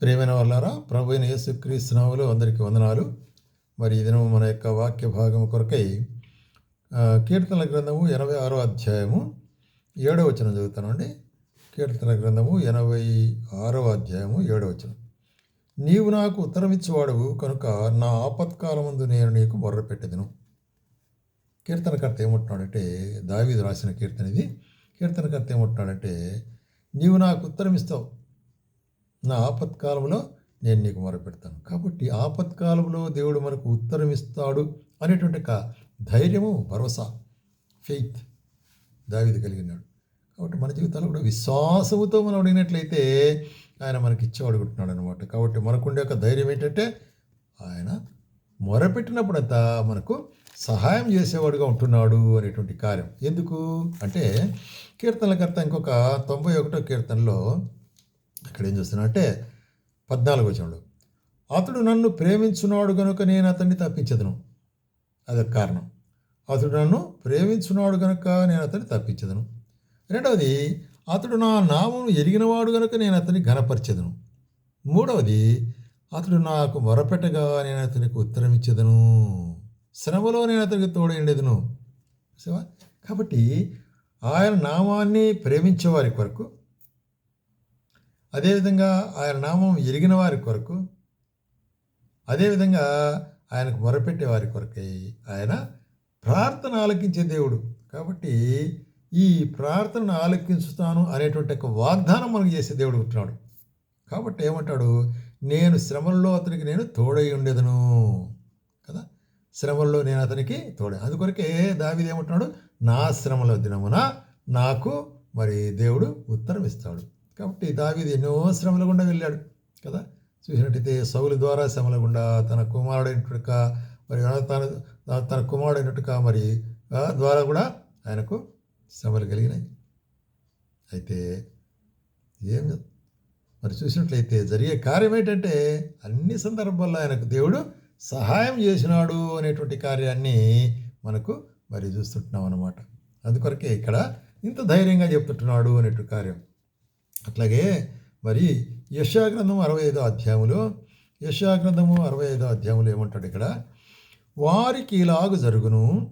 ప్రేమైన వాళ్ళారా ప్రభు అయిన యేసుక్రీస్తునాములు అందరికీ వందనాలు. మరి ఈ దినం మన యొక్క వాక్య భాగం కొరకై కీర్తనల గ్రంథము ఎనభై ఆరో అధ్యాయము ఏడో వచనం చదువుతానండి. కీర్తన గ్రంథము ఎనభై ఆరో అధ్యాయము ఏడో వచనం. నీవు నాకు ఉత్తరం ఇచ్చేవాడు కనుక నా ఆపత్కాలమందు నేను నీకు మొర్ర పెట్టెదను. కీర్తనకర్త ఏమంటున్నాడంటే దావీదు రాసిన కీర్తన ఇది. కీర్తనకర్త ఏమంటున్నాడంటే నీవు నాకు ఉత్తరం ఇస్తావు నా ఆపత్కాలంలో నేను నీకు మొరపెడతాను. కాబట్టి ఆపత్కాలంలో దేవుడు మనకు ఉత్తరం ఇస్తాడు అనేటువంటి ఒక ధైర్యము భరోసా ఫెయిత్ దావిది కలిగినాడు. కాబట్టి మన జీవితాల్లో కూడా విశ్వాసముతో మనం అడిగినట్లయితే ఆయన మనకి ఇచ్చి అడుగుతున్నాడు అనమాట కాబట్టి మనకుండే ఒక ధైర్యం ఏంటంటే ఆయన మొరపెట్టినప్పుడంతా మనకు సహాయం చేసేవాడుగా ఉంటున్నాడు అనేటువంటి కార్యం. ఎందుకు? అంటే కీర్తనలకర్త ఇంకొక తొంభై ఒకటో కీర్తనలో అక్కడ ఏం చూస్తున్నా అంటే పద్నాలుగు వచనంలో అతడు నన్ను ప్రేమించున్నాడు గనుక నేను అతన్ని తప్పించదును. అదొక కారణం. అతడు నన్ను ప్రేమించున్నాడు గనుక నేను అతన్ని తప్పించదును. రెండవది అతడు నా నామం ఎరిగినవాడు గనుక నేను అతన్ని ఘనపరచెదను. మూడవది అతడు నాకు మొరపెట్టగా నేను అతనికి ఉత్తరం ఇచ్చేదను శ్రమలో నేను అతనికి తోడేండేదను చూసావా? కాబట్టి ఆయన నామాన్ని ప్రేమించేవారి కొరకు అదేవిధంగా ఆయన నామం ఎరిగిన వారి కొరకు అదేవిధంగా ఆయనకు మొరపెట్టే వారి కొరకై ఆయన ప్రార్థన ఆలకించే దేవుడు. కాబట్టి ఈ ప్రార్థనను ఆలకించుతాను అనేటువంటి ఒక వాగ్దానం మనకు చేసే దేవుడు ఉంటున్నాడు. కాబట్టి ఏమంటాడు? నేను శ్రమల్లో అతనికి నేను తోడై ఉండేదను. కదా? శ్రమల్లో నేను అతనికి తోడే. అందుకొరకే దావిది ఏమంటున్నాడు? నా శ్రమల దినమున నాకు మరి దేవుడు ఉత్తరం ఇస్తాడు. కాబట్టి దావీదు ఎన్నో శ్రమల గుండా వెళ్ళాడు కదా? చూసినట్టయితే సౌలు ద్వారా శ్రమల గుండా తన కుమారుడైనట్టుక మరి తన తన కుమారుడైనట్టుక మరి ద్వారా కూడా ఆయనకు శ్రమలు కలిగినాయి. అయితే ఏం మరి చూసినట్లయితే జరిగే కార్యం ఏంటంటే అన్ని సందర్భాల్లో ఆయనకు దేవుడు సహాయం చేసినాడు అనేటువంటి కార్యాన్ని మనకు మరి చూస్తుంటున్నాం అనమాట అందుకొరకే ఇక్కడ ఇంత ధైర్యంగా చెప్తుంటున్నాడు అనేటువంటి కార్యం. అట్లాగే మరి యశాగ్రంథము అరవై ఐదో అధ్యాయములు యశాగ్రంథము అరవై ఐదో అధ్యాయంలో ఏమంటాడు ఇక్కడ? వారికి ఇలాగు జరుగును.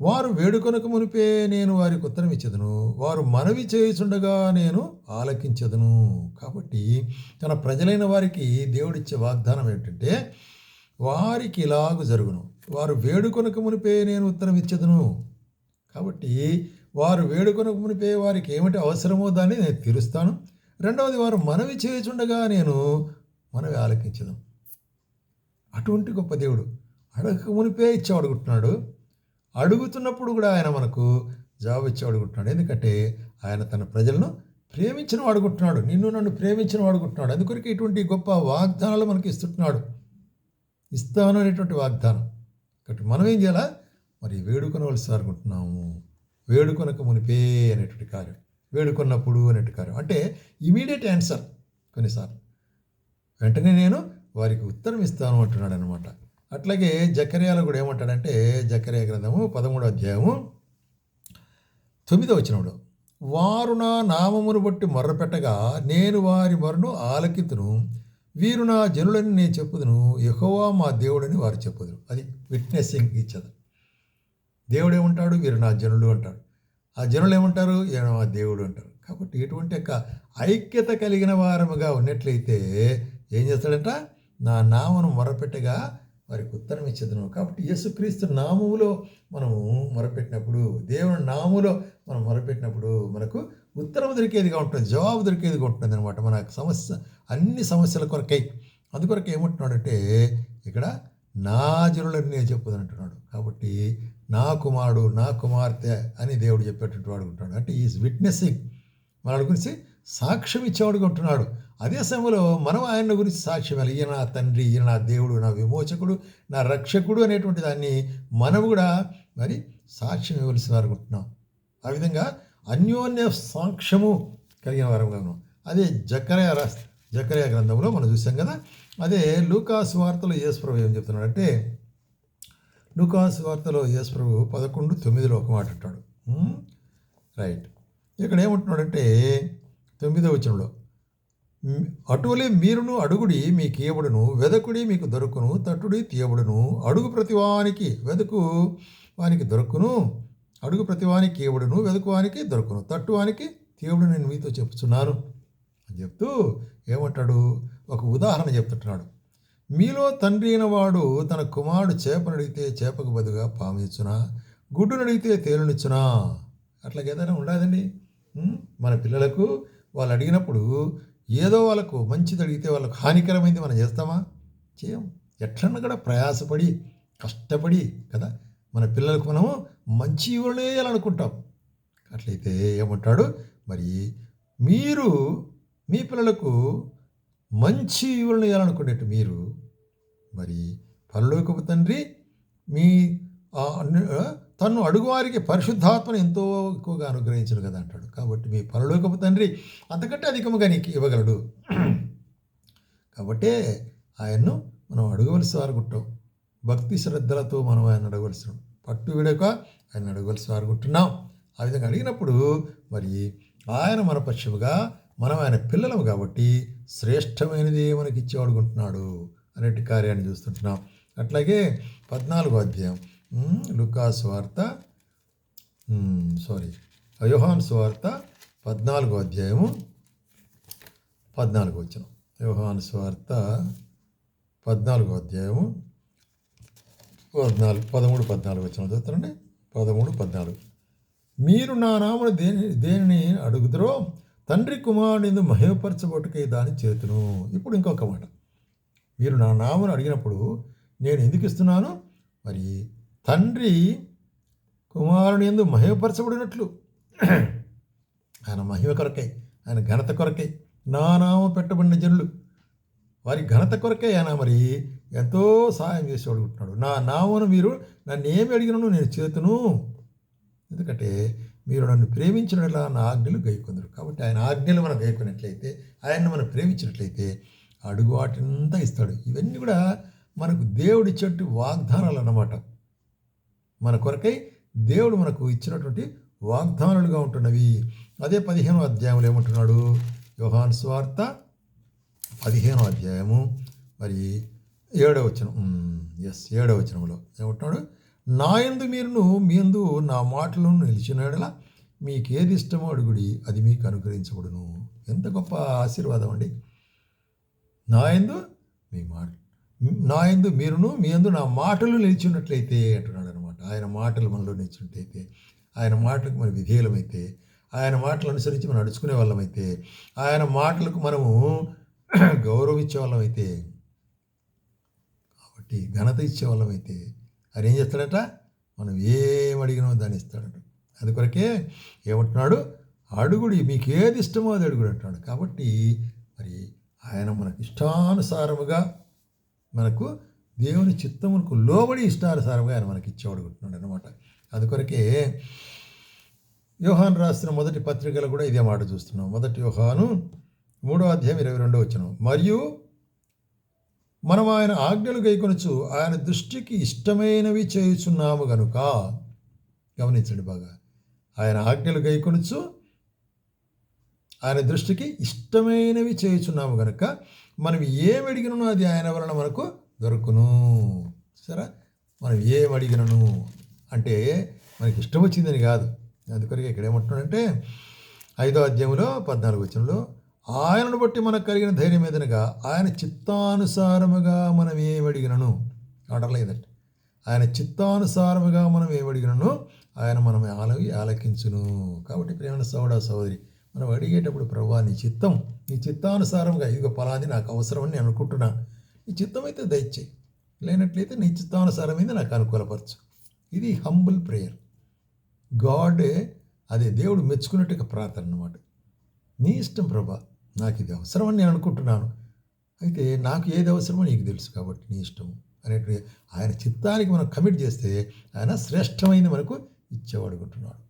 వారు వేడుకొనక మునిపే నేను వారికి ఉత్తరం ఇచ్చదును. వారు మనవి చేయుచుండగా నేను ఆలకించదును. కాబట్టి తన ప్రజలైన వారికి దేవుడిచ్చే వాగ్దానం ఏంటంటే వారికి ఇలాగు జరుగును. వారు వేడుకొనక మునిపే నేను ఉత్తరం ఇచ్చదును. కాబట్టి వారు వేడుకొనకు మునిపే వారికి ఏమిటి అవసరమో దాన్ని నేను తీరుస్తాను. రెండవది వారు మనవి చేయుచుండగా నేను మనవి ఆలకించను. అటువంటి గొప్ప దేవుడు అడగక మునిపే ఇచ్చి అడుగుతున్నాడు. అడుగుతున్నప్పుడు కూడా ఆయన మనకు జవాబు ఇచ్చి అడుగుతున్నాడు. ఎందుకంటే ఆయన తన ప్రజలను ప్రేమించిన వాడుకుంటున్నాడు నిన్ను నన్ను ప్రేమించిన వాడుకుంటున్నాడు అందుకొరకు ఇటువంటి గొప్ప వాగ్దానాలు మనకి ఇస్తుంటున్నాడు. ఇస్తాను అనేటువంటి వాగ్దానం. కాబట్టి మనం ఏం చేయాలా? మరి వేడుకొనవలసి అనుకుంటున్నాము వేడుకొనక మునిపే అనేటువంటి కార్యం. వేడుకొన్నప్పుడు అనేటువంటి కార్యం. అంటే ఇమీడియట్ ఆన్సర్ కొన్నిసార్లు. వెంటనే నేను వారికి ఉత్తరం ఇస్తాను అంటున్నాడు అనమాట అట్లాగే జకర్యాలో కూడా ఏమంటాడంటే జకర్యా గ్రంథము పదమూడో అధ్యాయము తొమ్మిదో వచ్చినప్పుడు వారు నా నామమును బట్టి మొర్రపెట్టగా నేను వారి మొరను ఆలకితును. వీరు నా జనులని నేను చెప్పుదును. యహోవా మా దేవుడని వారు చెప్పుదురు. అది విట్నెస్సింగ్ ఇచ్చదు దేవుడు ఏమంటాడు వీరు నా జనులు అంటాడు. ఆ జనులు ఏమంటారు ఈయన మా దేవుడు అంటారు. కాబట్టి ఎటువంటి యొక్క ఐక్యత కలిగిన వారముగా ఉన్నట్లయితే ఏం చేస్తాడంట? నా నామను మొరపెట్టగా వారికి ఉత్తరం ఇచ్చేదను. కాబట్టి యేసుక్రీస్తు నామములో మనము మొరపెట్టినప్పుడు దేవుని నామములో మనం మొరపెట్టినప్పుడు మనకు ఉత్తరం దొరికేదిగా ఉంటుంది జవాబు దొరికేదిగా ఉంటుంది అనమాట మన సమస్య అన్ని సమస్యల కొరకై. అందుకొరకు ఏమంటున్నాడంటే ఇక్కడ నా జనులని నేను చెప్పుదని అంటున్నాడు కాబట్టి నా కుమారుడు నా కుమార్తె అని దేవుడు చెప్పేటట్టు వాడుకుంటాడు అంటే ఈజ్ విట్నెసింగ్ మన గురించి సాక్ష్యం ఇచ్చేవాడుగా ఉంటున్నాడు. అదే సమయంలో మనం ఆయన గురించి సాక్ష్యం వెళ్ళి ఈయన నా తండ్రి ఈయన నా దేవుడు నా విమోచకుడు నా రక్షకుడు అనేటువంటి దాన్ని మనం కూడా మరి సాక్ష్యం ఇవ్వలసిన వారు ఉంటున్నాం. ఆ విధంగా అన్యోన్య సాక్ష్యము కలిగిన వారంగా ఉన్నాం. అదే జకరయ రాస్ జకరయ గ్రంథంలో మనం చూసాం కదా? అదే లూకాస్ వార్తలో యేసుప్రభు ఏం చెప్తున్నాడంటే లూకాస్ వార్తలో యేసుప్రభు పదకొండు తొమ్మిదిలో ఒక మాట అంటాడు. రైట్. ఇక్కడ ఏమంటున్నాడంటే తొమ్మిదో వచనంలో అటువలే మీరును అడుగుడి మీకు ఇవ్వబడును వెదకుడి మీకు దొరుకును తట్టుడి తీయబడును అడుగు ప్రతివానికి వెదకు వానికి దొరుకును అడుగు ప్రతివానికి ఇవ్వడును వెదకువానికి దొరుకును తట్టువానికి తీయబడు నేను మీతో చెప్తున్నాను అని చెప్తూ ఏమంటాడు? ఒక ఉదాహరణ చెప్తుంటున్నాడు. మీలో తండ్రి అయిన వాడు తన కుమారుడు చేపను అడిగితే చేపకు బదుగా పామిచ్చునా గుడ్డును అడిగితే తేలునిచ్చునా అట్లాగే ఏదైనా ఉండదండి. మన పిల్లలకు వాళ్ళు అడిగినప్పుడు ఏదో వాళ్ళకు మంచిది అడిగితే వాళ్ళకు హానికరమైంది మనం చేస్తామా? చేయం. ఎట్లన్నా కూడా ప్రయాసపడి కష్టపడి కదా? మన పిల్లలకు మనము మంచి ఇవ్వలేయాలనుకుంటాం అట్లయితే ఏమంటాడు? మరి మీరు మీ పిల్లలకు మంచి ఈవులను ఇవ్వాలనుకునేట్టు మీరు మరి పరలోకపు తండ్రి మీ తను అడుగువారికి పరిశుద్ధాత్మను ఎంతో ఎక్కువగా అనుగ్రహించరు కదా అంటాడు. కాబట్టి మీ పరలోకపు తండ్రి అంతకంటే అధికముగా నీకు ఇవ్వగలడు. కాబట్టే ఆయన్ను మనం అడగవలసి వారుగుంటాం భక్తి శ్రద్ధలతో మనం ఆయన అడగవలసి పట్టు విడక ఆయన అడగవలసి వారుగుంటున్నాం ఆ విధంగా అడిగినప్పుడు మరి ఆయన మన పక్షముగా మనం ఆయన పిల్లలం కాబట్టి శ్రేష్టమైనది మనకి ఇచ్చి అడుగుంటున్నాడు అనేటి కార్యాన్ని చూస్తుంటున్నాం. అట్లాగే పద్నాలుగో అధ్యాయం. లుకాస్ వార్త సారీ యోహాన్ సువార్త పద్నాలుగో అధ్యాయము పద్నాలుగో వచ్చిన యోహాను స్వార్త పద్నాలుగో అధ్యాయము పద్నాలుగు పదమూడు పద్నాలుగు వచ్చిన చదువుతారండి. పదమూడు పద్నాలుగు. మీరు నా నామను దేని దేనిని అడుగుదరో తండ్రి కుమారుని మహిమపరచబొట్టుకై దాని చేతును. ఇప్పుడు ఇంకొక మాట. మీరు నా నామను అడిగినప్పుడు నేను ఎందుకు ఇస్తున్నాను? మరి తండ్రి కుమారుని ఎందు మహిమపరచబడినట్లు. ఆయన మహిమ కొరకై ఆయన ఘనత కొరకై నా నామం పెట్టబడిన జనులు. వారి ఘనత కొరకే ఆయన మరి ఎంతో సహాయం చేసి అడుగుతున్నాడు నా నామను మీరు నన్ను ఏమి అడిగినను నేను చేతును. ఎందుకంటే మీరు నన్ను ప్రేమించినట్లా నా ఆజ్ఞలు గైకొందరు. కాబట్టి ఆయన ఆజ్ఞలు మనం గైకొన్నట్లయితే ఆయన్ని మనం ప్రేమించినట్లయితే అడుగు వాటినంతా ఇస్తాడు. ఇవన్నీ కూడా మనకు దేవుడు ఇచ్చేటువంటి వాగ్దానాలు అన్నమాట మన కొరకై దేవుడు మనకు ఇచ్చినటువంటి వాగ్దానాలుగా ఉంటున్నవి. అదే పదిహేనో అధ్యాయంలో ఏమంటున్నాడు? యోహాన్ స్వార్త పదిహేనో అధ్యాయము మరి ఏడవ వచనం. ఎస్ ఏడవ వచనంలో ఏమంటున్నాడు? నాయందు మీరును మీందు నా మాటలను నిలిచినడలా మీకు ఏది ఇష్టమో అడుగుడి అది మీకు అనుగ్రహించబడును. ఎంత గొప్ప ఆశీర్వాదం అండి. నా యందు మీ మాట నాయందు మీరును మీ అందు నా మాటలు నిలిచినట్లయితే అంటున్నాడు అనమాట ఆయన మాటలు మనలో నిలిచినట్లయితే ఆయన మాటలకు మనం విధేయులమైతే ఆయన మాటలు అనుసరించి మనం నడుచుకునే వాళ్ళమైతే ఆయన మాటలకు మనము గౌరవం ఇచ్చే వాళ్ళమైతే కాబట్టి ఘనత ఇచ్చే వాళ్ళమైతే ఆయన ఏం చేస్తాడట? మనం ఏం అడిగినో దాన్ని ఇస్తాడట. అది కొరకే ఏమంటున్నాడు? అడుగుడి మీకు ఏది ఇష్టమో అది అడుగుడు అంటున్నాడు. కాబట్టి మరి ఆయన మనకు ఇష్టానుసారముగా మనకు దేవుని చిత్తమునకు లోబడి ఇష్టానుసారంగా ఆయన మనకి ఇచ్చేవాడుకుంటున్నాడు అనమాట అందుకొరకే యోహాన్ రాసిన మొదటి పత్రికలు కూడా ఇదే మాట చూస్తున్నాం. మొదటి యోహాను మూడో అధ్యాయం ఇరవై రెండో వచ్చిన మరియు మనం ఆయన ఆజ్ఞలు గైకొనచ్చు ఆయన దృష్టికి ఇష్టమైనవి చేయుచున్నాము గనుక గమనించండి బాగా. ఆయన ఆజ్ఞలు గైకొనచ్చు ఆయన దృష్టికి ఇష్టమైనవి చేయుచున్నాము కనుక మనం ఏం అడిగినను అది ఆయన వలన మనకు దొరుకును. సరే? మనం ఏం అడిగినను? అంటే మనకి ఇష్టం వచ్చిందని కాదు. అందుకొరకు ఇక్కడ ఏమంటున్నాడంటే ఐదో అధ్యాయంలో పద్నాలుగు వచనంలో ఆయనను బట్టి మనకు కలిగిన ధైర్యం ఏదనగా ఆయన చిత్తానుసారముగా మనం ఏమడిగినను అడిగినను? ఆయన చిత్తానుసారముగా మనం ఏమడిగినను అడిగినను? ఆయన మనం ఆలవి ఆలకించును. కాబట్టి ప్రేమ సోడా సోదరి మనం అడిగేటప్పుడు ప్రభా నీ చిత్తం నీ చిత్తానుసారంగా ఇదిగో పలాది నాకు అవసరమని నేను అనుకుంటున్నా. నీ చిత్తం అయితే దయచేయి. లేనట్లయితే నీ చిత్తానుసారమైంది నాకు అనుకూలపరచు. ఇది హంబుల్ ప్రేయర్ గాడ్ అదే దేవుడు మెచ్చుకున్నట్టుగా ప్రార్థన అనమాట నీ ఇష్టం ప్రభా నాకు ఇది అవసరమని నేను అనుకుంటున్నాను. అయితే నాకు ఏది అవసరమో నీకు తెలుసు కాబట్టి నీ ఇష్టం అనేటువంటి ఆయన చిత్తానికి మనం కమిట్ చేస్తే ఆయన శ్రేష్టమైంది మనకు ఇచ్చేవాడుకుంటున్నాడు